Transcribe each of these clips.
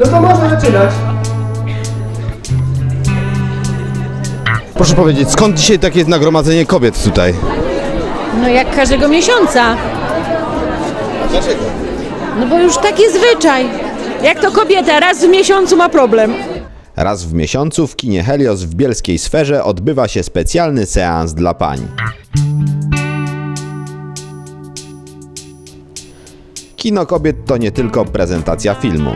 No to można zaczynać. Proszę powiedzieć, skąd dzisiaj takie nagromadzenie kobiet tutaj? No jak każdego miesiąca. Dlaczego? No bo już taki zwyczaj. Jak to kobieta raz w miesiącu ma problem. Raz w miesiącu w kinie Helios w bielskiej sferze odbywa się specjalny seans dla pań. Kino kobiet to nie tylko prezentacja filmu.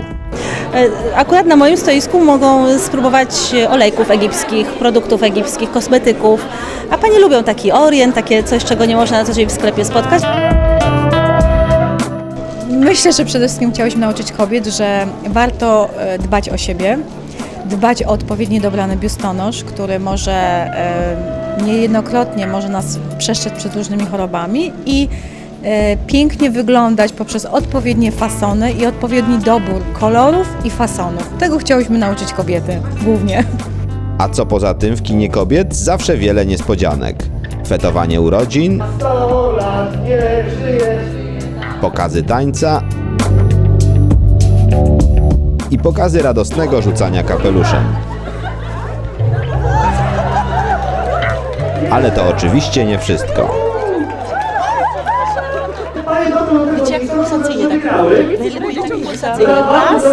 E, Akurat na moim stoisku mogą spróbować olejków egipskich, produktów egipskich, kosmetyków. A panie lubią taki orient, takie coś, czego nie można na co dzień w sklepie spotkać. Myślę, że przede wszystkim chciałyśmy nauczyć kobiet, że warto e, dbać o siebie, dbać o odpowiednio dobrany biustonosz, który może e, niejednokrotnie może nas przestrzec przed różnymi chorobami i e, pięknie wyglądać poprzez odpowiednie fasony i odpowiedni dobór kolorów i fasonów. Tego chciałyśmy nauczyć kobiety głównie. A co poza tym w kinie kobiet zawsze wiele niespodzianek. Fetowanie urodzin, pokazy tańca i pokazy radosnego rzucania kapeluszem. Ale to oczywiście nie wszystko. Чек компенсаційний, так. Люди компенсаційний газ,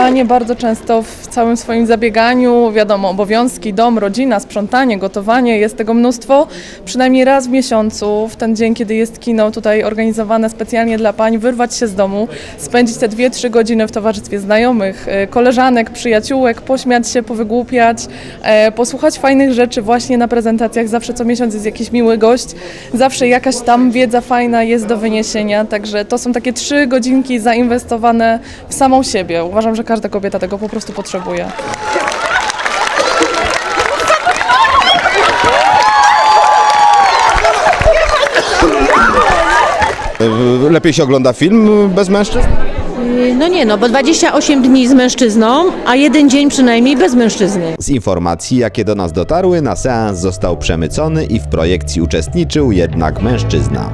Panie bardzo często w całym swoim zabieganiu, wiadomo, obowiązki, dom, rodzina, sprzątanie, gotowanie, jest tego mnóstwo. Przynajmniej raz w miesiącu, w ten dzień, kiedy jest kino tutaj organizowane specjalnie dla pań, wyrwać się z domu, spędzić te 2-3 godziny w towarzystwie znajomych, e, koleżanek, przyjaciółek, pośmiać się, powygłupiać, e, posłuchać fajnych rzeczy właśnie na prezentacjach. Zawsze co miesiąc jest jakiś miły gość, zawsze jakaś tam wiedza fajna jest do wyniesienia, także to są takie trzy godzinki zainwestowane w samą siebie. Uważam, że każda kobieta tego po prostu potrzebuje. Lepiej się ogląda film bez mężczyzn? No nie no, bo 28 dni z mężczyzną, a jeden dzień przynajmniej bez mężczyzny. Z informacji, jakie do nas dotarły, na seans został przemycony i w projekcji uczestniczył jednak mężczyzna.